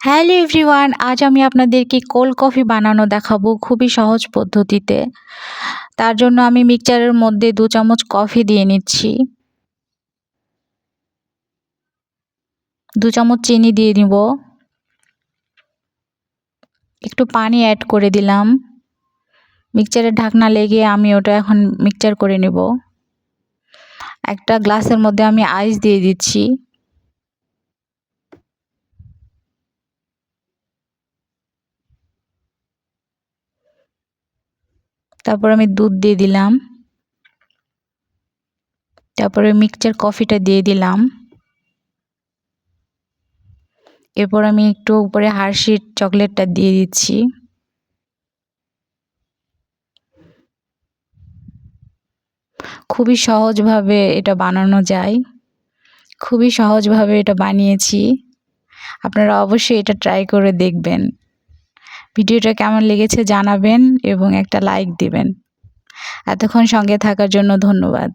Hello everyone, আজ আমি আপনাদেরকে কোল্ড কফি বানানো দেখাবো খুবই সহজ পদ্ধতিতে। তার জন্য আমি মিক্সচারের মধ্যে দু চামচ কফি দিয়ে নিচ্ছি। দু চামচ চিনি দিয়ে নিব একটু পানি অ্যাড করে দিলাম। মিক্সচারের ঢাকনা লেগে আমি ওটা এখন মিক্সচার করে নেব। একটা গ্লাসের মধ্যে আমি আইস দিয়ে দিচ্ছি। তারপর আমি দুধ দিয়ে দিলাম। তারপরে মিক্সচার কফিটা দিয়ে দিলাম। এরপর আমি একটু উপরে হার্শির চকলেটটা দিয়ে দিচ্ছি। খুবই সহজভাবে এটা বানানো যায়। খুবই সহজভাবে এটা বানিয়েছি। আপনারা অবশ্যই এটা ট্রাই করে দেখবেন। ভিডিওটা কেমন লেগেছে জানাবেন এবং একটা লাইক দিবেন। এতক্ষণ সঙ্গে থাকার জন্য ধন্যবাদ।